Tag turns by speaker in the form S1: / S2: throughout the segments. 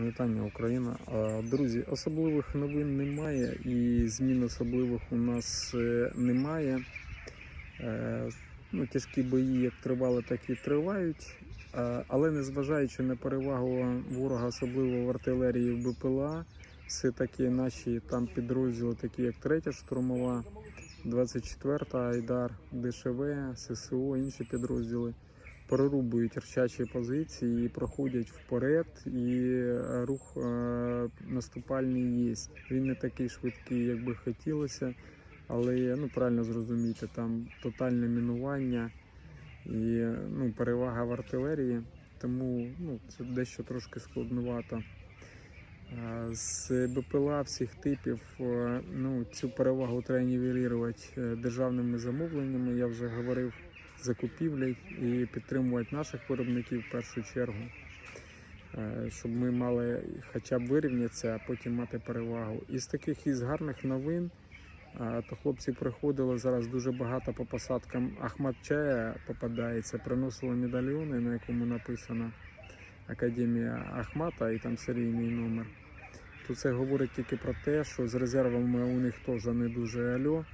S1: Вітання Україна. Друзі, особливих новин немає і змін особливих у нас е, немає. Е, Ну, тяжкі бої як тривали, так і тривають. Але незважаючи на перевагу ворога, особливо в артилерії в БПЛА, все-таки наші там підрозділи, такі як 3 штурмова, 24-та Айдар, ДШВ, ССО, інші підрозділи прорубують рчачі позиції і проходять вперед, і е, рух е, наступальний є. Він не такий швидкий, як би хотілося, але ну, правильно зрозуміти, там тотальне мінування і ну, перевага в артилерії, тому ну, це дещо трошки складновато. Е, З БПЛА всіх типів ну, цю перевагу треба нівелірувати державними замовленнями, я вже говорив, закупівлі і підтримувати наших виробників в першу чергу, е, щоб ми мали хоча б вирівнятися, а потім мати перевагу. Із таких із гарних новин, е, то хлопці приходили зараз дуже багато по посадкам Ахмадчая попадається, приносили медальйони, на якому написано Академія Ахмата і там серійний номер. То це говорить тільки про те, що з резервами у них теж не дуже альо.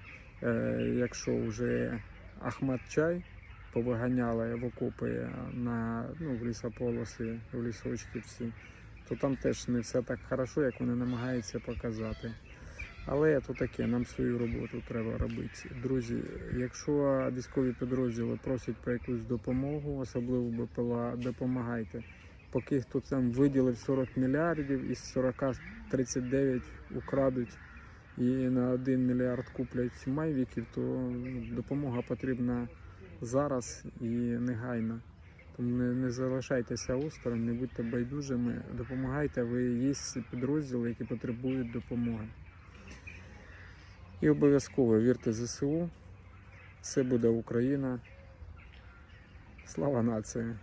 S1: Е, якщо вже Ахмат Чай повиганяли в окопи на ну, в лісополоси, в лісочки всі, то там теж не все так хорошо, як вони намагаються показати. Але то таке, нам свою роботу треба робити. Друзі, якщо військові підрозділи просять про якусь допомогу, особливо БПЛА, допомагайте. Поки хто там виділив 40 мільярдів, із 40 39 украдуть і на 1 мільярд куплять майвіків, то ну, допомога потрібна зараз і негайно. Тому не, не залишайтеся осторонь, не будьте байдужими, допомагайте, ви є підрозділи, які потребують допомоги. І обов'язково вірте ЗСУ, все буде Україна. Слава нації!